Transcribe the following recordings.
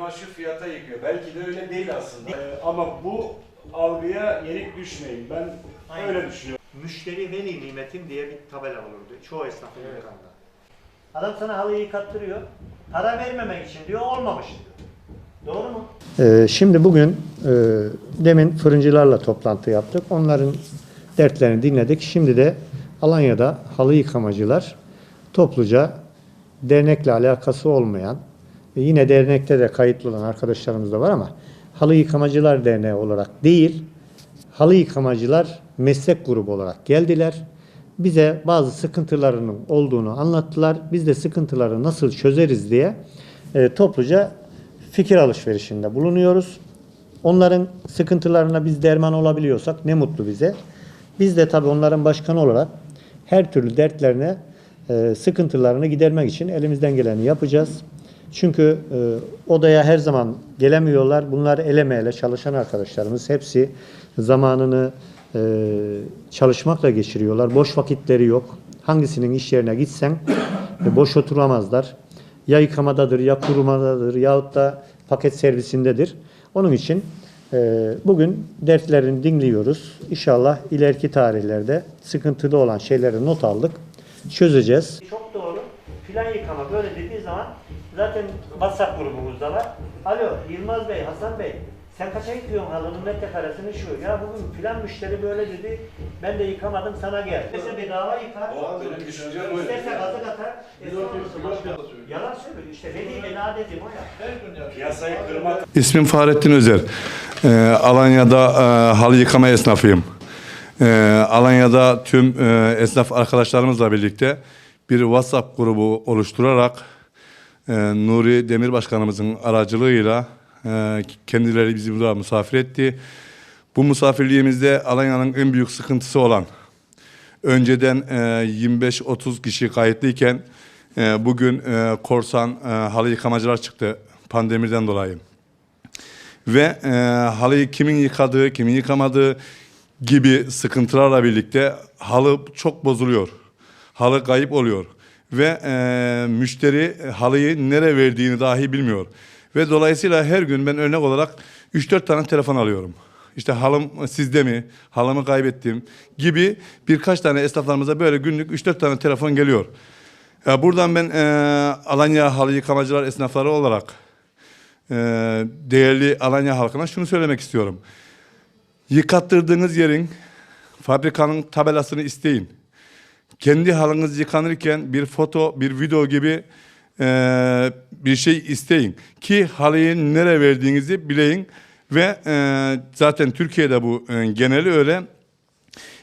firma şu fiyata yıkıyor. Belki de öyle değil aslında. Ee, ama bu algıya yenik düşmeyin. Ben Aynen. öyle düşünüyorum. Müşteri veli nimetim diye bir tabela olurdu. Çoğu esnafın dükkanında. Adam sana halıyı yıkattırıyor. Para vermemek için diyor olmamış diyor. Doğru mu? Ee, şimdi bugün e, demin fırıncılarla toplantı yaptık. Onların dertlerini dinledik. Şimdi de Alanya'da halı yıkamacılar topluca dernekle alakası olmayan e, yine dernekte de kayıtlı olan arkadaşlarımız da var ama halı yıkamacılar derneği olarak değil halı yıkamacılar meslek grubu olarak geldiler. Bize bazı sıkıntılarının olduğunu anlattılar. Biz de sıkıntıları nasıl çözeriz diye e, topluca fikir alışverişinde bulunuyoruz. Onların sıkıntılarına biz derman olabiliyorsak ne mutlu bize. Biz de tabii onların başkanı olarak her türlü dertlerine, e, sıkıntılarını gidermek için elimizden geleni yapacağız. Çünkü e, odaya her zaman gelemiyorlar. Bunlar el emeğiyle çalışan arkadaşlarımız. Hepsi zamanını e, çalışmakla geçiriyorlar. Boş vakitleri yok. Hangisinin iş yerine gitsen e, boş oturamazlar. Ya yıkamadadır, ya kurumadadır, yahut da paket servisindedir. Onun için e, bugün dertlerini dinliyoruz. İnşallah ileriki tarihlerde sıkıntılı olan şeyleri not aldık. Çözeceğiz. Çok doğru. Filan yıkama böyle zaman zaten WhatsApp grubumuzda var. Alo Yılmaz Bey, Hasan Bey sen kaça yıkıyorsun halının metrekaresini şu. Ya bugün filan müşteri böyle dedi. Ben de yıkamadım sana gel. İsterse bedava yıkar. O benim düşüncem öyle. İsterse gazı katar. Yalan söylüyor. İşte veli vela dediğim o ya. Piyasayı kırmak İsmim Fahrettin Özer. Ee, Alanya'da e, halı yıkama esnafıyım. Ee, Alanya'da tüm e, esnaf arkadaşlarımızla birlikte bir WhatsApp grubu oluşturarak Nuri Demir Başkanımızın aracılığıyla e, kendileri bizi burada misafir etti. Bu misafirliğimizde Alanya'nın en büyük sıkıntısı olan önceden e, 25-30 kişi kayıtlıyken e, bugün e, korsan e, halı yıkamacılar çıktı pandemiden dolayı ve e, halıyı kimin yıkadığı, kimin yıkamadığı gibi sıkıntılarla birlikte halı çok bozuluyor. Halı kayıp oluyor ve e, müşteri halıyı nereye verdiğini dahi bilmiyor. Ve dolayısıyla her gün ben örnek olarak 3-4 tane telefon alıyorum. İşte halım sizde mi, halımı kaybettim gibi birkaç tane esnaflarımıza böyle günlük 3-4 tane telefon geliyor. Ya buradan ben e, Alanya Halı Yıkamacılar esnafları olarak e, değerli Alanya halkına şunu söylemek istiyorum. Yıkattırdığınız yerin fabrikanın tabelasını isteyin. Kendi halınız yıkanırken bir foto, bir video gibi e, bir şey isteyin. Ki halıyı nereye verdiğinizi bileyin. Ve e, zaten Türkiye'de bu e, geneli öyle.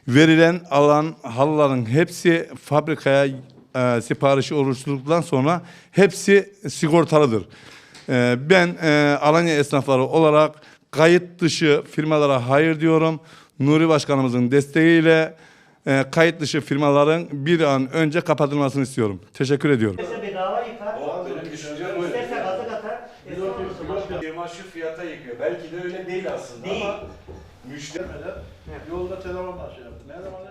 Verilen alan halıların hepsi fabrikaya e, siparişi oluşturduktan sonra hepsi sigortalıdır. E, ben e, Alanya esnafları olarak kayıt dışı firmalara hayır diyorum. Nuri Başkanımızın desteğiyle e, kayıt dışı firmaların bir an önce kapatılmasını istiyorum. Teşekkür ediyorum. İsterse bedava yıkar. O benim düşüncem öyle. İsterse gazı katar. Firma şu fiyata yıkıyor. Belki de öyle değil aslında Değil. ama müşteri Yolda telefon şey yaptı. Ne zaman